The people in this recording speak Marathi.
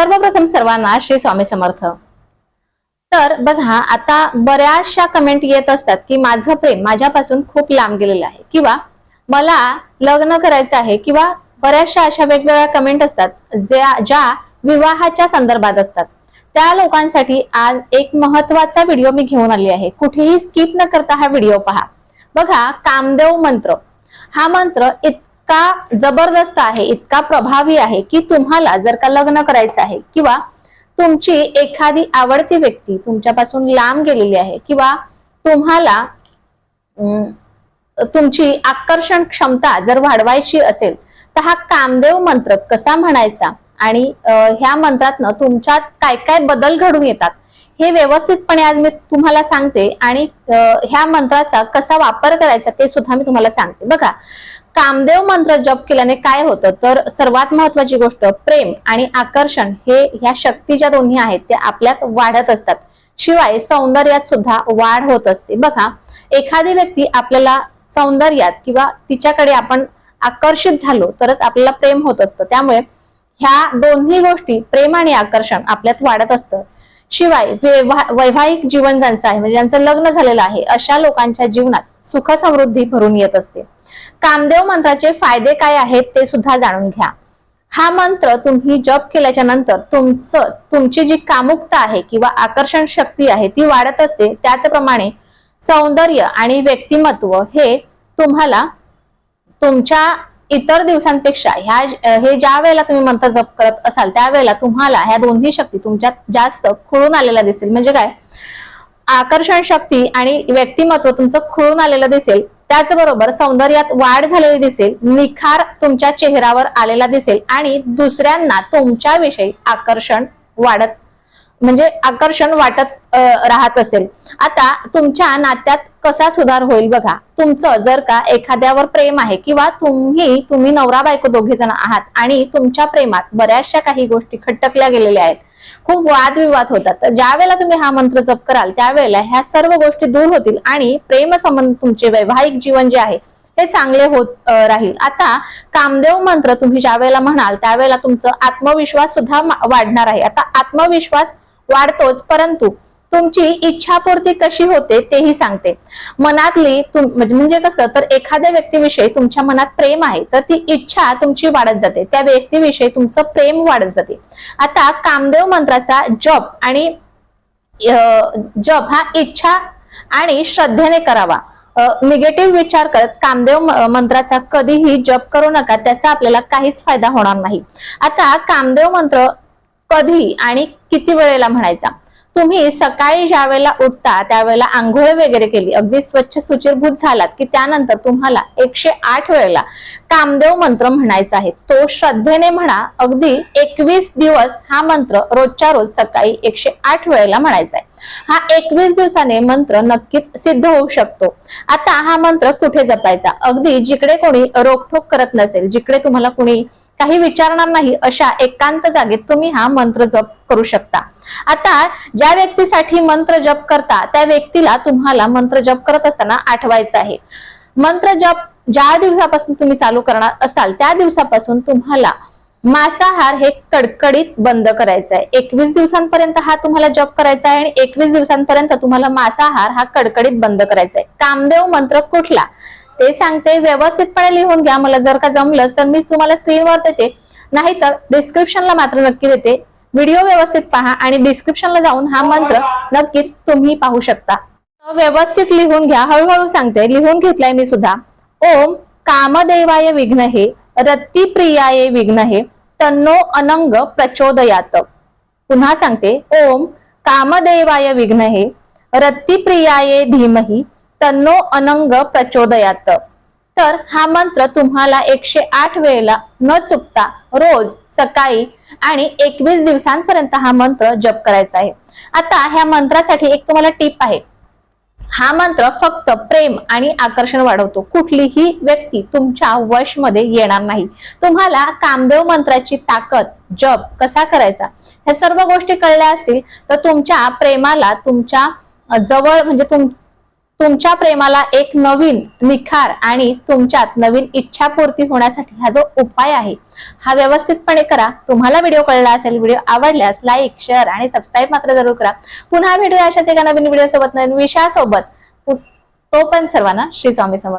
सर्वप्रथम सर्वांना श्री स्वामी समर्थ. तर बघा आता बऱ्याचशा कमेंट येत असतात की माझं प्रेम माझ्यापासून खूप लांब गेलेलं आहे. किंवा मला लग्न करायचं आहे किंवा बऱ्याचशा अशा वेगवेगळ्या कमेंट असतात ज्या ज्या विवाहाच्या संदर्भात असतात. त्या लोकांसाठी आज एक महत्त्वाचा व्हिडिओ मी घेऊन आली आहे. कुठेही स्किप न करता हा व्हिडिओ पहा. बघा कामदेव मंत्र. हा मंत्र इतका जबरदस्त आहे इतका प्रभावी आहे की तुम्हाला जर का लग्न करायचं आहे किंवा तुमची एखादी आवडती व्यक्ती तुमच्यापासून लांब गेलेली आहे किंवा तुम्हाला तुमची आकर्षण क्षमता जर वाढवायची असेल तर हा कामदेव मंत्र कसा म्हणायचा? आणि ह्या मंत्रातनं तुमच्यात काय काय बदल घडून येतात? हे व्यवस्थितपणे आज मी तुम्हाला सांगते आणि ह्या मंत्राचा कसा वापर करायचा ते सुद्धा मी तुम्हाला सांगते. बघा कामदेव मंत्र जप केल्याने काय होतं? तर सर्वात महत्वाची गोष्ट प्रेम आणि आकर्षण हे ह्या शक्ती ज्या दोन्ही आहेत त्या आपल्यात वाढत असतात. शिवाय सौंदर्यात सुद्धा वाढ होत असते. बघा एखादी व्यक्ती आपल्याला सौंदर्यात किंवा तिच्याकडे आपण आकर्षित झालो तरच आपल्याला प्रेम होत असतं. त्यामुळे ह्या दोन्ही गोष्टी प्रेम आणि आकर्षण आपल्यात वाढत असतं. शिवाय वैवाहिक जीवन ज्यांचं आहे म्हणजे ज्यांचं लग्न झालेलं आहे अशा लोकांच्या जीवनात सुख समृद्धी भरून येत असते. कामदेव मंत्राचे फायदे काय आहेत ते सुद्धा जाणून घ्या. हा मंत्र तुम्ही जप केल्याच्यानंतर तुमचं तुमची जी कामुकता आहे किंवा आकर्षण शक्ती आहे ती वाढत असते. त्याचप्रमाणे सौंदर्य आणि व्यक्तिमत्व हे तुम्हाला तुमच्या इतर दिवसांपेक्षा ह्या हे ज्या वेळेला तुम्ही मंत्र जप करत असाल त्यावेळेला तुम्हाला ह्या दोन्ही शक्ती तुमच्यात जास्त खुळून आलेल्या दिसेल म्हणजे काय? आकर्षण शक्ती आणि व्यक्तिमत्व तुमचं खुळून आलेलं दिसेल. त्याचबरोबर सौंदर्यात वाढ झालेली दिसेल निखार तुमच्या चेहऱ्यावर आलेला दिसेल आणि दुसऱ्यांना तुमच्याविषयी आकर्षण वाढत म्हणजे आकर्षण वाटत राहत असेल. आता तुमच्या नात्यात कसा सुधार होईल बघा. तुमचं जर का एखाद्यावर प्रेम आहे किंवा तुम्ही तुम्ही नवरा बायको दोघे जण आहात आणि तुमच्या प्रेमात बऱ्याचशा काही गोष्टी खटकल्या गेलेल्या आहेत. खूप वादविवाद होतात. ज्यावेळेला ज्या वेळेला तुम्ही हा मंत्र जप कराल त्यावेळेला ह्या सर्व गोष्टी दूर होतील आणि प्रेम संबंध तुमचे वैवाहिक जीवन जे आहे हे चांगले होत राहील. आता कामदेव मंत्र तुम्ही ज्या वेळेला म्हणाल त्यावेळेला तुमचं आत्मविश्वास सुद्धा वाढणार आहे. आता आत्मविश्वास वाढतोच परंतु तुमची इच्छापूर्ती कशी होते तेही सांगते. मनातली तुम म्हणजे, म्हणजे कसं तर एखाद्या व्यक्तीविषयी तुमच्या मनात प्रेम आहे तर ती इच्छा तुमची वाढत जाते. त्या व्यक्तीविषयी तुमचं प्रेम वाढत जाते. आता कामदेव मंत्राचा जप आणि जप हा इच्छा आणि श्रद्धेने करावा. निगेटिव्ह विचार करत कामदेव मंत्राचा कधीही जप करू नका त्याचा आपल्याला काहीच फायदा होणार नाही. आता कामदेव मंत्र कधी आणि किती वेळेला म्हणायचा? तुम्ही सकाळी ज्या वेळेला उठता त्यावेळेला आंघोळ वगैरे केली अगदी स्वच्छ सुचिरभूत झालात की त्यानंतर तुम्हाला एकशे आठ वेळेला कामदेव मंत्र म्हणायचा आहे. तो श्रद्धेने म्हणा अगदी एकवीस दिवस हा मंत्र रोजच्या रोज सकाळी एकशे आठ वेळेला म्हणायचा आहे. हा एकवीस दिवसाने मंत्र नक्कीच सिद्ध होऊ शकतो. आता हा मंत्र कुठे जपायचा? अगदी जिकडे कोणी रोखोक करत नसेल जिकडे तुम्हाला कोणी काही विचारणार नाही अशा एकांत जागेत तुम्ही हा मंत्र जप करू शकता. आता ज्या व्यक्तीसाठी मंत्र जप करता त्या व्यक्तीला तुम्हाला मंत्र जप करत असताना आठवायचं आहे. मंत्र जप ज्या दिवसापासून तुम्ही चालू करणार असाल त्या दिवसापासून तुम्हाला मांसाहार हे कडकडीत बंद करायचा आहे. एकवीस दिवसांपर्यंत हा तुम्हाला जप करायचा आहे आणि एकवीस दिवसांपर्यंत तुम्हाला मांसाहार हा कडकडीत बंद करायचा आहे. कामदेव मंत्र कुठला? ते सांगते व्यवस्थितपणे लिहून घ्या. मला जर का जमलंच तर मी तुम्हाला स्क्रीनवर देते. नाहीतर डिस्क्रिप्शनला मात्र नक्की देते. व्हिडिओ व्यवस्थित पहा आणि डिस्क्रिप्शनला जाऊन हा मंत्र नक्कीच तुम्ही पाहू शकता. व्यवस्थित लिहून घ्या. हळूहळू सांगते. लिहून घेतलाय मी सुद्धा. ओम कामदेवाय विघ्न हे रत्तिप्रियाय विघ्न हे तन्नो अनंग प्रचोदयात. पुन्हा सांगते. ओम कामदेवाय विघ्न हे रत्तिप्रियाय धीमही तन्नो अनंग प्रचोदयात. तर हा मंत्र तुम्हाला एकशे आठ वेळेला न चुकता रोज सकाळी आणि एकवीस दिवसांपर्यंत हा मंत्र जप करायचा आहे. आता ह्या मंत्रासाठी एक तुम्हाला टीप आहे. हा मंत्र फक्त प्रेम आणि आकर्षण वाढवतो. कुठलीही व्यक्ती तुमच्या वशमध्ये येणार नाही. तुम्हाला कामदेव मंत्राची ताकद जप कसा करायचा ह्या सर्व गोष्टी कळल्या असतील तर तुमच्या प्रेमाला तुमच्या जवळ म्हणजे तुम तुमच्या प्रेमाला एक नवीन निखार आणि तुमच्यात नवीन इच्छापूर्ती होण्यासाठी हा जो उपाय आहे हा व्यवस्थितपणे करा. तुम्हाला व्हिडिओ कळला असेल व्हिडिओ आवडल्यास लाईक शेअर आणि सबस्क्राईब मात्र जरूर करा. पुन्हा व्हिडिओ अशाच एका नवीन व्हिडिओ सोबत नवीन विषयासोबत. तो पण सर्वांना श्री स्वामी समर्थ